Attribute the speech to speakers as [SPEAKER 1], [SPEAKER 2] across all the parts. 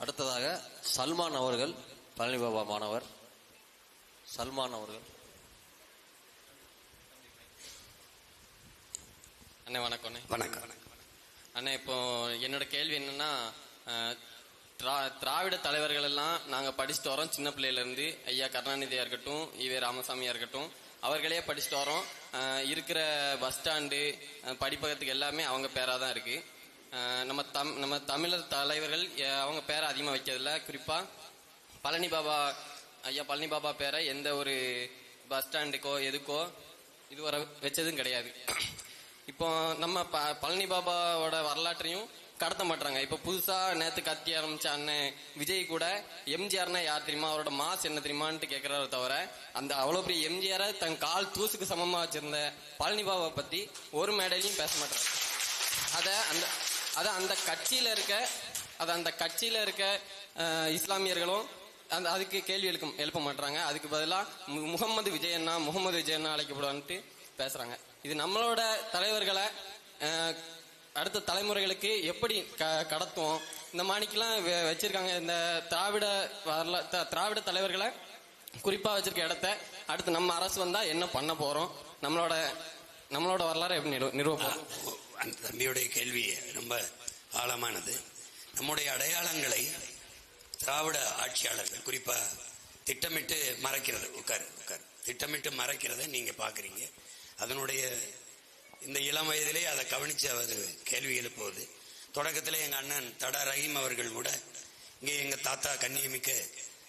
[SPEAKER 1] அடுத்ததாக சல்மான் அவர்கள் பழனி பாபா மாணவர். சல்மான் அவர்கள்.
[SPEAKER 2] அண்ணே வணக்கம் அண்ணே.
[SPEAKER 3] வணக்கம்.
[SPEAKER 2] அண்ணே இப்போ என்னோட கேள்வி என்னன்னா திராவிட தலைவர்கள் எல்லாம் நாங்க படிச்சுட்டு வரோம் சின்ன பிள்ளையில இருந்து. ஐயா கருணாநிதியா இருக்கட்டும் ஈவே ராமசாமியா இருக்கட்டும் அவர்களே படிச்சுட்டு வரோம். இருக்கிற பஸ் ஸ்டாண்டு படிப்பகத்துக்கு எல்லாமே அவங்க பேரா தான் இருக்கு. அஹ், நம்ம தம் நம்ம தமிழர் தலைவர்கள் அவங்க பேரை அதிகமாக வைக்கிறதில்ல. குறிப்பாக பழனி பாபா ஐயா பழனி பாபா பேரை எந்த ஒரு பஸ் ஸ்டாண்டுக்கோ எதுக்கோ இதுவரை வச்சதும் கிடையாது. இப்போ நம்ம ப- பழனி பாபாவோட வரலாற்றையும் கடத்த மாட்டாங்க இப்போ புதுசாக நேற்று கத்தி ஆரம்பிச்ச அண்ணன் விஜய் கூட எம்ஜிஆர்னா யார் தெரியுமா? அவரோட மாஸ் என்ன தெரியுமான்ட்டு கேட்குறாரு தவிர அந்த அவ்வளோ பெரிய எம்ஜிஆரை தன் கால் தூசுக்கு சமமாக வச்சிருந்த பழனி பாபாவை பற்றி ஒரு மேடையிலையும் பேச மாட்டாரு அதை அந்த அது அந்த கட்சியில் இருக்க அது அந்த கட்சியில் இருக்க இஸ்லாமியர்களும் அந்த அதுக்கு கேள்வி எழுக்க எழுப்ப மாட்டுறாங்க அதுக்கு பதிலாக மு- முகமது விஜயண்ணா முகமது விஜயண்ணா அழைக்கப்படுவான்ட்டு பேசுகிறாங்க இது நம்மளோட தலைவர்களை அடுத்த தலைமுறைகளுக்கு எப்படி க- கடத்துவோம்? இந்த மாணிக்கெலாம் வெ- வச்சிருக்காங்க. இந்த திராவிட வரலா த- திராவிட தலைவர்களை குறிப்பாக வச்சிருக்க இடத்த அடுத்து நம்ம அரசு வந்தால் என்ன பண்ண போகிறோம் நம்மளோட நம்மளோட வரலாறு எப்படி நிறுவ நிறுவப்போம்
[SPEAKER 3] அந்த தம்பியுடைய கேள்வி ரொம்ப ஆழமானது. நம்முடைய அடையாளங்களை திராவிட ஆட்சியாளர்கள் குறிப்பாக திட்டமிட்டு மறைக்கிறது உட்காரு உட்காரு. திட்டமிட்டு மறைக்கிறத நீங்கள் பார்க்குறீங்க. அதனுடைய இந்த இளம் வயதிலே அதை கவனித்து அவர் கேள்வி எழுப்புவது தொடக்கத்தில் எங்கள் அண்ணன் தடா ரஹீம் அவர்கள் கூட இங்கே எங்கள் தாத்தா கண்ணியமிக்க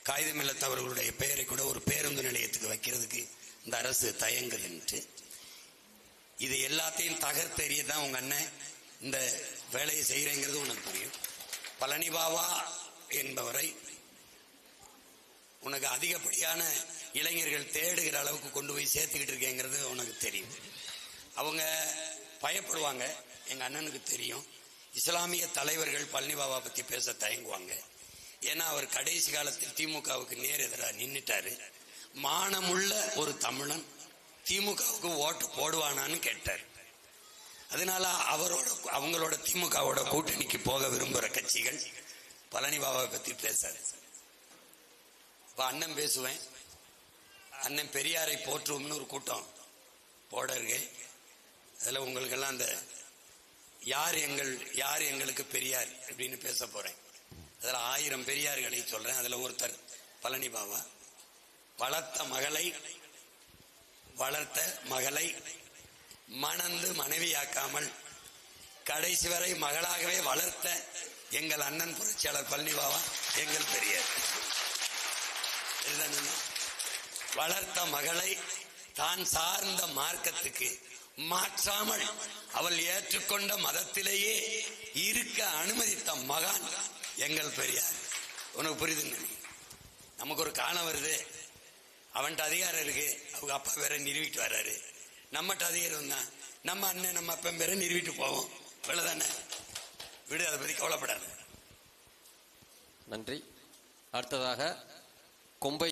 [SPEAKER 3] காகிதமில்லத்தவர்களுடைய பெயரை கூட ஒரு பேருந்து நிலையத்துக்கு வைக்கிறதுக்கு இந்த அரசு தயங்குதுன்ட்டு எல்லாத்தையும் தகர்த்தெறிய தான் உங்க அண்ணன் இந்த வேலையை செய்யறேங்கிறது உனக்கு புரியும். பழனி பாபா என்பவரை உனக்கு அதிகப்படியான இளைஞர்கள் தேடுகிற அளவுக்கு கொண்டு போய் சேர்த்துக்கிட்டு இருக்கேங்கிறது உனக்கு தெரியும். அவங்க பயப்படுவாங்க. எங்க அண்ணனுக்கு தெரியும். இஸ்லாமிய தலைவர்கள் பழனி பாபா பத்தி பேச தயங்குவாங்க. ஏன்னா அவர் கடைசி காலத்தில் திமுகவுக்கு நேர் எதிராக நின்னுட்டாரு. மானமுள்ள ஒரு தமிழன் திமுகவுக்கு ஓட்டு போடுவானான்னு கேட்டார். அதனால அவரோட அவங்களோட திமுகவோட கூட்டணிக்கு போக விரும்புற கட்சிகள் பழனி பாபாவை பத்தி பேசாது. இப்ப அண்ணன் பேசுவேன். அண்ணன் பெரியாரை போற்றுவோம்னு ஒரு கூட்டம் போட இருக்கு அதுல உங்களுக்கெல்லாம் அந்த யார் எங்கள் யார் எங்களுக்கு பெரியார் அப்படின்னு பேச போறேன். அதுல ஆயிரம் பெரியார்களை சொல்றேன். அதுல ஒருத்தர் பழனி பாபா. வளர்த்த மகளை வளர்த்த மகளை மணந்து மனைவியாக்காமல் கடைசி வரை மகளாகவே வளர்த்த எங்கள் அண்ணன் புரட்சியாளர் பழனி பாபா எங்கள் பெரியார். வளர்த்த மகளை தான் சார்ந்த மார்க்கத்துக்கு மாற்றாமல் அவள் ஏற்றுக்கொண்ட மதத்திலேயே இருக்க அனுமதித்த மகான் எங்கள் பெரியார். உனக்கு புரியுதுங்க? நமக்கு ஒரு காணம் வருது. அவன்கிட்ட அதிகாரம் இருக்கு. அவங்க அப்பா வேற நிறுவிட்டு வர்றாரு நம்மகிட்ட அதிகாரம் தான். நம்ம அண்ணன் நம்ம அப்பன் பேரை நிறுவிட்டு போவோம். இவ்வளவுதானே விடு அதை பத்தி கவலைப்படாது.
[SPEAKER 1] நன்றி. அடுத்ததாக கொம்பை